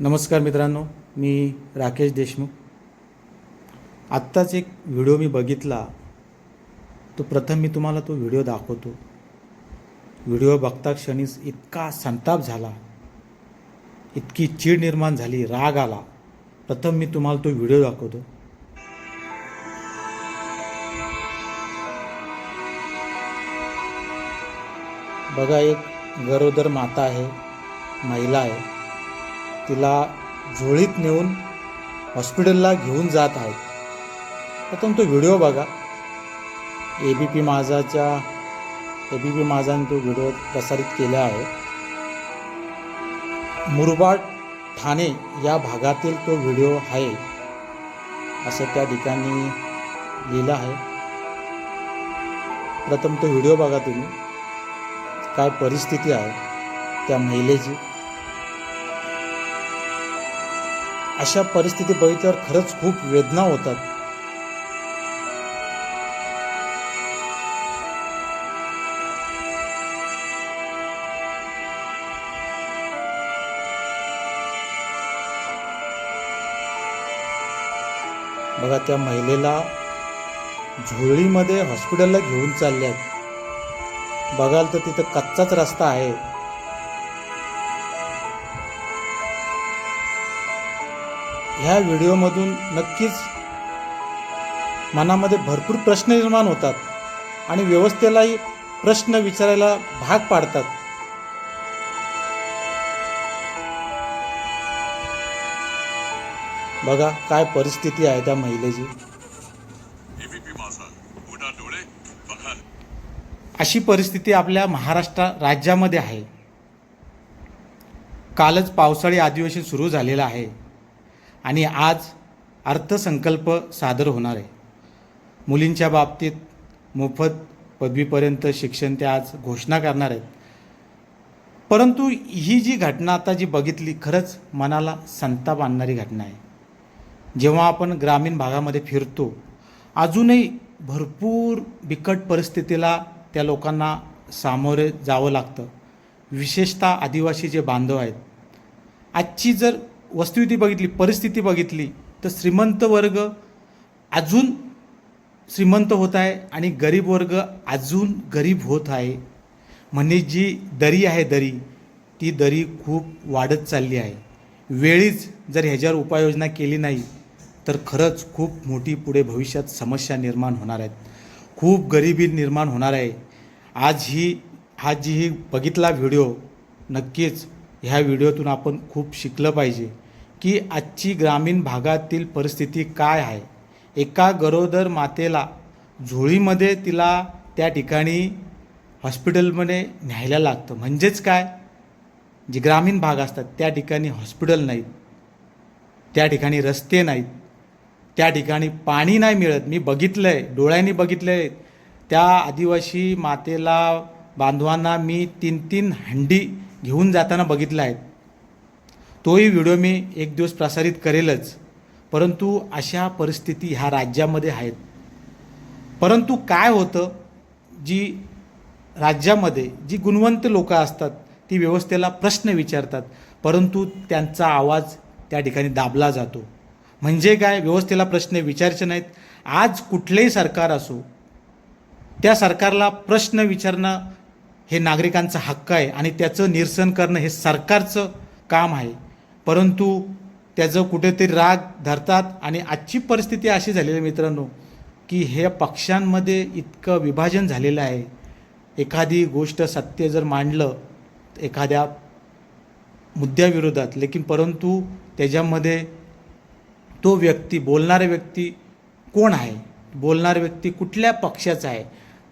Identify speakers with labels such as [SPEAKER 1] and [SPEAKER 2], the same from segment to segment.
[SPEAKER 1] नमस्कार मित्रांनो मी राकेश देशमुख. आत्ताच एक व्हिडिओ मी बघितला. तो प्रथम मी तुम्हाला तो व्हिडिओ दाखवतो. व्हिडिओ बघता क्षणीच इतका संताप झाला. इतकी चीड निर्माण झाली राग आला. प्रथम मी तुम्हाला तो व्हिडिओ दाखवतो. बघा एक गरोदर माता आहे महिला आहे. तिला झोळीत नेऊन हॉस्पिटलला घेऊन जात आहेत प्रथम तो व्हिडिओ बघा. A B P माझाच्या A B P माझाने तो व्हिडिओ प्रसारित केला आहे. मुरबाड ठाणे या भागातील तो व्हिडिओ आहे असं त्या ठिकाणी लिहिलं आहे. प्रथम तो व्हिडिओ बघा तुम्ही. काय परिस्थिती आहे त्या महिलेची. अशा परिस्थिती बघितल्यावर खरंच खूप वेदना होतात. बघा त्या महिलेला झोळीमध्ये हॉस्पिटलला घेऊन चालल्यात. बघाल तर तिथं कच्चाच रस्ता आहे. ह्या व्हिडिओमधून नक्कीच मनामध्ये भरपूर प्रश्न निर्माण होतात आणि व्यवस्थेलाही प्रश्न विचारायला भाग पाडतात. बघा काय परिस्थिती आहे त्या महिलेची. अशी परिस्थिती आपल्या महाराष्ट्र राज्यामध्ये आहे. कालच पावसाळी अधिवेशन सुरू झालेलं आहे. आणि आज अर्थसंकल्प सादर होणार आहे. मुलींच्या बाबतीत मोफत पदवीपर्यंत शिक्षण ते आज घोषणा करणार आहेत. परंतु ही जी घटना आता जी बघितली खरंच मनाला संताप आणणारी घटना आहे. जेव्हा आपण ग्रामीण भागामध्ये फिरतो अजूनही भरपूर बिकट परिस्थितीला त्या लोकांना सामोरे जावं लागतं. विशेषतः आदिवासी जे बांधव आहेत. आजची जर वस्तुस्थिती बघितली परिस्थिती बघितली तर श्रीमंत वर्ग अजून श्रीमंत होत आहे आणि गरीब वर्ग अजून गरीब होत आहे. म्हणजे जी दरी आहे दरी ती दरी खूप वाढत चालली आहे. वेळीच जर ह्याच्यावर उपाययोजना केली नाही तर खरंच खूप मोठी पुढे भविष्यात समस्या निर्माण होणार आहेत. खूप गरिबी निर्माण होणार आहे. आज ही हा जी ही बघितला व्हिडिओ नक्कीच ह्या व्हिडिओतून आपण खूप शिकलं पाहिजे. की आजची ग्रामीण भागातील परिस्थिती काय आहे? एका गरोदर मातेला झोळीमध्ये तिला त्या ठिकाणी हॉस्पिटलमध्ये न्यायला लागतं. म्हणजेच काय? जे ग्रामीण भाग असतात त्या ठिकाणी हॉस्पिटल नाहीत त्या ठिकाणी रस्ते नाहीत त्या ठिकाणी पाणी नाही मिळत. मी बघितलं आहे डोळ्यांनी बघितलं आहे त्या आदिवासी मातेला बांधवांना मी तीन तीन हंडी घेऊन जाताना बघितलं आहेत तोही व्हिडिओ मी एक दिवस प्रसारित करेलच. परंतु अशा परिस्थिती ह्या राज्यामध्ये आहेत. परंतु काय होतं? जी राज्यामध्ये जी गुणवंत लोकं असतात ती व्यवस्थेला प्रश्न विचारतात. परंतु त्यांचा आवाज त्या ठिकाणी दाबला जातो. म्हणजे काय? व्यवस्थेला प्रश्न विचारायचे नाहीत. आज कुठलेही सरकार असो त्या सरकारला प्रश्न विचारणं हे नागरिकांचा हक्क आहे आणि त्याचं निरसन करणं हे सरकारचं काम आहे. परंतु त्याचं कुठेतरी राग धरतात आणि आजची परिस्थिती अशी झालेली आहे मित्रांनो की हे पक्षांमध्ये इतकं विभाजन झालेलं आहे. एखादी गोष्ट सत्य जर मांडलं एखाद्या मुद्द्याविरोधात लेकिन परंतु त्याच्यामध्ये तो व्यक्ती बोलणारा व्यक्ती कोण आहे? बोलणारा व्यक्ती कुठल्या पक्षाचा आहे?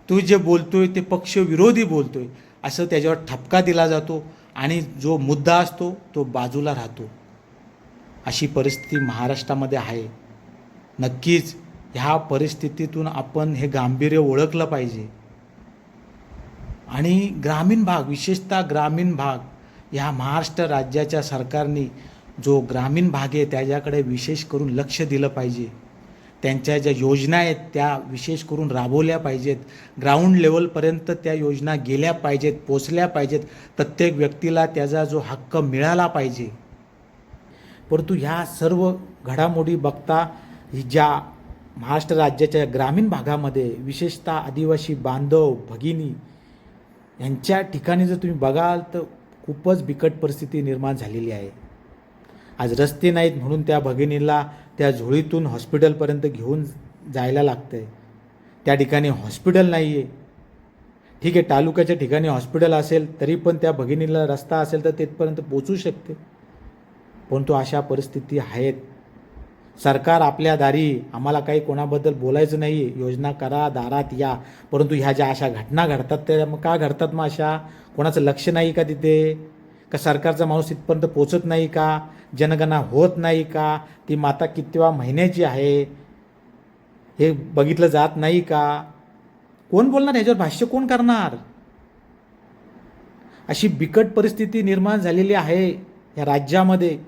[SPEAKER 1] तो जे बोलतोय ते पक्षविरोधी बोलतोय असं त्याच्यावर ठपका दिला जातो. आणि जो मुद्दा असतो तो बाजूला राहतो. अशी परिस्थिती महाराष्ट्रामध्ये आहे. नक्कीच ह्या परिस्थितीतून आपण हे गांभीर्य ओळखलं पाहिजे. आणि ग्रामीण भाग विशेषतः ग्रामीण भाग ह्या महाराष्ट्र राज्याच्या सरकारने जो ग्रामीण भाग आहे त्याच्याकडे विशेष करून लक्ष दिलं पाहिजे. त्यांच्या ज्या योजना आहेत त्या विशेष करून राबवल्या पाहिजेत. ग्राउंड लेवलपर्यंत त्या योजना गेल्या पाहिजेत पोचल्या पाहिजेत. प्रत्येक व्यक्तीला त्याचा जो हक्क मिळाला पाहिजे. परंतु ह्या सर्व घडामोडी बघता ही ज्या महाराष्ट्र राज्याच्या ग्रामीण भागामध्ये विशेषतः आदिवासी बांधव भगिनी यांच्या ठिकाणी जर तुम्ही बघाल तर खूपच बिकट परिस्थिती निर्माण झालेली आहे. आज रस्ते नाहीत म्हणून त्या भगिनीला त्या झोळीतून हॉस्पिटलपर्यंत घेऊन जायला लागतं आहे त्या ठिकाणी हॉस्पिटल नाही आहे ठीक आहे तालुक्याच्या ठिकाणी हॉस्पिटल असेल तरी पण त्या भगिनीला रस्ता असेल तर तिथपर्यंत पोचू शकते. परंतु अशा परिस्थिती आहेत. सरकार आपल्या दारी आम्हाला काही कोणाबद्दल बोलायचं नाही आहे योजना करा दारात या. परंतु ह्या ज्या अशा घटना घडतात त्या मग का घडतात मग अशा? कोणाचं लक्ष नाही का तिथे? का सरकारचा माणूस इथपर्यंत पोचत नाही का? जनगणना होत नाही का? ती माता कितव्या महिन्याची आहे? हे बघितलं जात नाही का? कोण बोलणार? ह्याच्यावर भाष्य कोण करणार? अशी बिकट परिस्थिती निर्माण झालेली आहे या राज्यामध्ये.